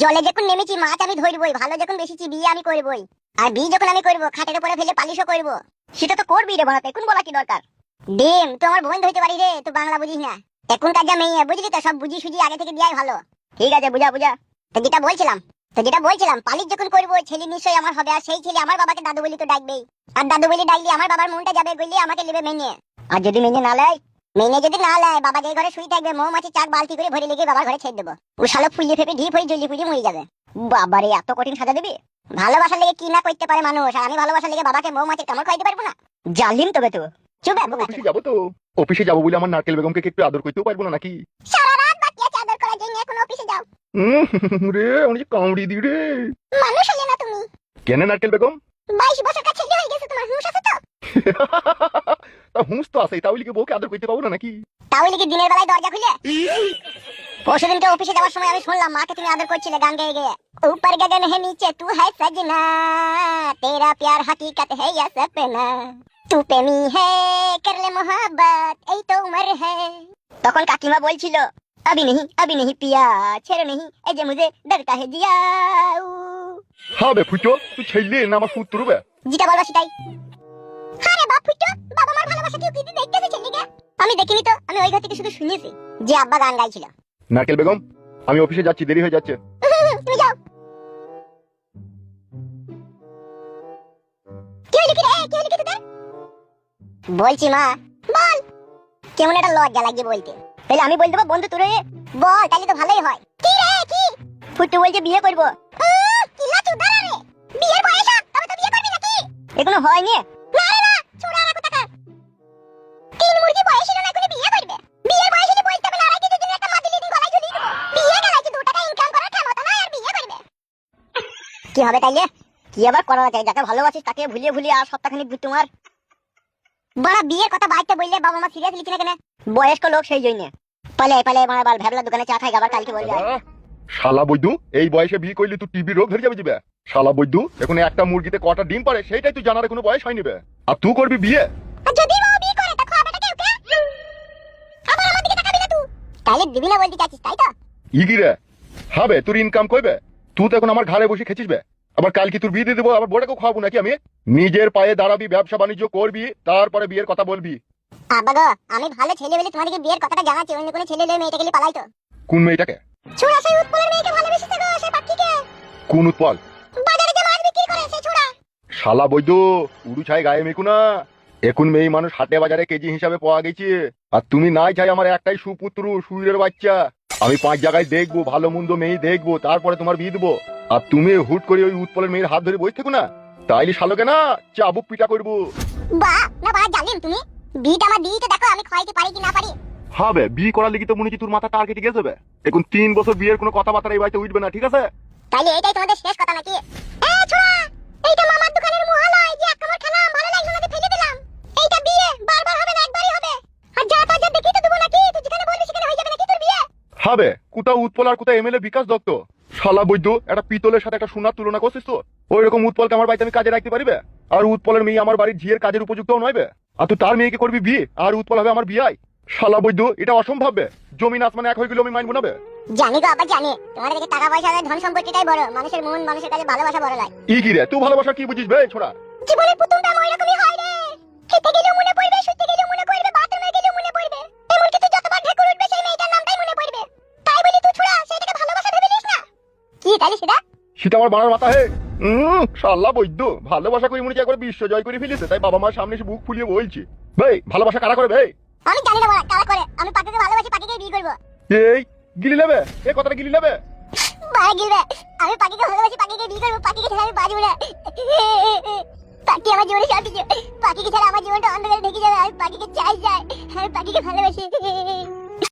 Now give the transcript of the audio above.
জলে যখন নেমেছি, মাছ আমি ধরবই, ভালো যখন বেশিছি বিয়ে আমি করবই। আর বিয়ে যখন আমি করব, খাটের উপরে ফেলে পালিশও করব। সেটা তো করবি রে বানাতে এখন বলা কি দরকার? ডিম তো আমার বোন ধরতে পারি রে তো বাংলা বুঝিস না। এখনকার যা মেয়ে, বুঝলি তো, সব বুঝি সুঝি আগে থেকে দেওয়াই ভালো। ঠিক আছে, বুঝা বুঝা। তো যেটা বলছিলাম, তো যেটা বলছিলাম, পালিশ যখন করব, ছেলে নিশ্চয়ই আমার হবে, আর সেই ছেলে আমার বাবাকে দাদু বলি তো ডাকবেই। আর দাদু বলি ডাকলে আমার বাবার মনটা যাবে গলি আমাকে নেবে মেনে। আর যদি মেনে না লেয় মেনে যদি না লেয় বাবা যে ঘরে শুয়ে থাকবে মৌমাছি চাক বালতি করে ভরে লেগে বাবার ঘরে ছেড়ে দেবো। ও শালো ফুলিয়ে ফেপে ঢিপ হয়ে জ্বলিয়ে ফুলিয়ে মরে যাবে। বাবারে এত কঠিন সাজা দিবি? ভালোবাসার লেগে কি না করতে পারে মানুষ? আর আমি ভালোবাসার লেগে বাবাকে মৌমাছির কামড় খাইতে পারব না? জালিম তবে তো। চুপ বোকা অফিসে যাব তো। অফিসে যাব বলে আমার নারকেল বেগমকে কি একটু আদর করতেও পারব না নাকি? সারা রাত বাকি আছে আদর করার জন্য এখন অফিসে যাও। রে যে কামড়ি দি রে। মানুষ হলে না তুমি। কেন নারকেল বেগম? বাইশ বছর কাছে হয়ে গেছে তোমার হুঁশ আছে তো? তা হুঁস তো আছে তাহলে কি বউকে আদর করতে পাবো না নাকি তাহলে কি দিনের বেলায় দরজা খুলে পরশুদিনকে অফিসে যাওয়ার সময় আমি শুনলাম মাকে তুমি আদর করছিলে গান গেয়ে গেয়ে ऊपर गगन है नीचे तू है सजना तेरा प्यार हकीकत है या सपना तू प्रेमी है कर ले मोहब्बत এই তো উমর है তখন কাকিমা বলছিল अभी नहीं अभी नहीं पिया ছেড়ে नहीं এই যে মুঝে डरता है जिया হবে ফুটো তুই ছেলে না আমার পুত্র বে যেটা বলবা সেটাই আরে বাপ ফুটো বাবা মার ভালোবাসা কেউ কি দেখতেছে ছেলেকে আমি দেখিনি তো আমি ওই ঘর থেকে শুধু শুনেছি যে আব্বা গান গাইছিল। নারকেল বেগম আমি অফিসে যাচ্ছি দেরি হয়ে যাচ্ছে। তুমি যাও। কি হইল কি রে? কি হইল কি তোদের? বলছি মা বল। কেমন একটা লজ্জা লাগে বলতে। তাহলে আমি বলতে বন্ধু তোরে বল তাহলে তো ভালোই হয়। কি রে কি? ফুটু বলছে বিয়ে করব। কি লাচু দাঁড়া রে। বিয়ের বয়স তবে তো বিয়ে করবি নাকি? এগুলো কি হবে তাইলে কি আবার করা যায় যাকে ভালোবাসিস তাকে ভুলিয়ে ভুলিয়ে আর সপ্তাহখানিক ঘুরতে মার বড় বিয়ের কথা বাড়িতে বললে বাবা মা সিরিয়াস লিখে না কেন? বয়স্ক লোক সেই জন্য। পালে পালে মার বাল ভ্যাবলা দোকানে চা খাই আবার কালকে দাদা, শালা বৈদু এই বয়সে বিয়ে করলে তুই টিবি রোগ ধরে যাবে যাবে শালা বৈদু এখন একটা মুরগিতে কটা ডিম পারে সেটাই তুই জানার কোনো বয়স হয়নি বে। আর তুই করবি বিয়ে? আর যদি মা বিয়ে করে তা খাওয়াবে কেউ কে আবার আমার দিকে তাকাবি না তুই। তাহলে দিবি না বলতে চাচ্ছিস তাই তো? ইগি রে হবে তোর ইনকাম করবে তুই তো এখন আমার ঘাড়ে বসে খেছিস বে। আবার কাল কি তোর বিয়ে দিয়ে দেবো আবার বোটাকে খাওয়াবো নাকি আমি? নিজের পায়ে দাঁড়াবি ব্যবসা বাণিজ্য করবি তারপরে বিয়ের কথা বলবি। গো আমি ভালো ছেলে বলে তোমাদেরকে বিয়ের কথাটা জানাচ্ছি অন্য কোনো ছেলে লয়ে মেয়েটাকে নিয়ে পালাই তো। কোন মেয়েটাকে? ছোড়া সেই উৎপলের মেয়েকে ভালোবেসেছে গো সে পাখিকে। কোন উৎপল? বাজারে যে মাছ বিক্রি করে সেই ছোড়া। শালা বৈদ্য উড়ু ছাই গায়ে মেকু না। এখন মেয়ে মানুষ হাটে বাজারে কেজি হিসাবে পাওয়া গেছে। আর তুমি নাই চাই আমার একটাই সুপুত্র সুইরের বাচ্চা। আমি পাঁচ জায়গায় দেখব ভালো মন্দ মেয়ে দেখব তারপরে তোমার বিয়ে দেবো। আর তুমি হুট করে ওই উৎপলের মেয়ের হাত ধরে বসে থেকো না। তাইলে শালোকে না চাবুক পিটা করব। বা না বা জানেন তুমি? বিয়েটা আমার দিয়েই তো দেখো আমি খাইতে পারি কি না পারি? হবে বিয়ে করার লিগে তো মনে হচ্ছে তোর মাথা টার্গেটে গেছে বে। এখন তিন বছর বিয়ের কোনো কথাবার্তা এই বাড়িতে উঠবে না ঠিক আছে? তাইলে এটাই তোমাদের শেষ কথা নাকি? এ ছোড়া! এইটা মামার দোকানের মহালয় যে এক কামড় খেলাম ভালো লাগল না ফেলে দিলাম এইটা বিয়ে বারবার হবে না একবারই হবে আর যা তা যা দেখি তো দেবো নাকি তুই যেখানে বলবি সেখানে হয়ে যাবে নাকি তোর বিয়ে হবে কোথাও উৎপল আর কোথাও এমএলএ বিকাশ দত্ত। শালা বৈদ্য একটা পিতলের সাথে একটা সোনার তুলনা করছিস তো? ওই রকম উৎপলকে আমার বাড়িতে আমি কাজে রাখতে পারিবে আর উৎপলের মেয়ে আমার বাড়ির ঝিয়ের কাজের উপযুক্ত নয়বে আর তুই তার মেয়েকে করবি বিয়ে আর উৎপল হবে আমার বিয়াই। শালা বৈদ্য এটা অসম্ভব জমিন আসমানে এক হয়ে গেলে আমি মানবো না বে? জানি গো আবার জানি। তোমাদের কাছে টাকা পয়সা আর ধন সম্পত্তিটাই বড়। মানুষের মন মানুষের কাছে ভালোবাসা বড় লাগে ই কি রে? তুই ভালোবাসা কি বুঝিস বে ছোড়া? জীবনের প্রথমটা ওই রকমই হয় রে। খেতে মনে শুতে মনে পড়বে সেটা আমার বানার মাথা হে। উম, শালা বৈদ্য ভালোবাসা করে মনে একবার বিশ্ব জয় করে ফেলেছে তাই বাবা মার সামনে এসে বুক ফুলিয়ে বলছি। ভাই ভালোবাসা কারা করে ভাই? আমি জানি না কারা করে? আমি পাখিকে ভালোবাসি পাখিকে বিয়ে করব। এই গিলি নেবে? এই কথাটা গিলি নেবে? বাড়া গিলবে। আমি পাখিকে ভালোবাসি পাখিকে বিয়ে করব পাখিকে ছাড়া আমি বাঁচবো না। পাখি আমার জীবনে সব কিছু। পাখিকে ছাড়া আমার জীবনটা অন্ধকারে ঢেকে যাবে আমি পাখিকে চাই চাই। আমি পাখিকে ভালোবাসি।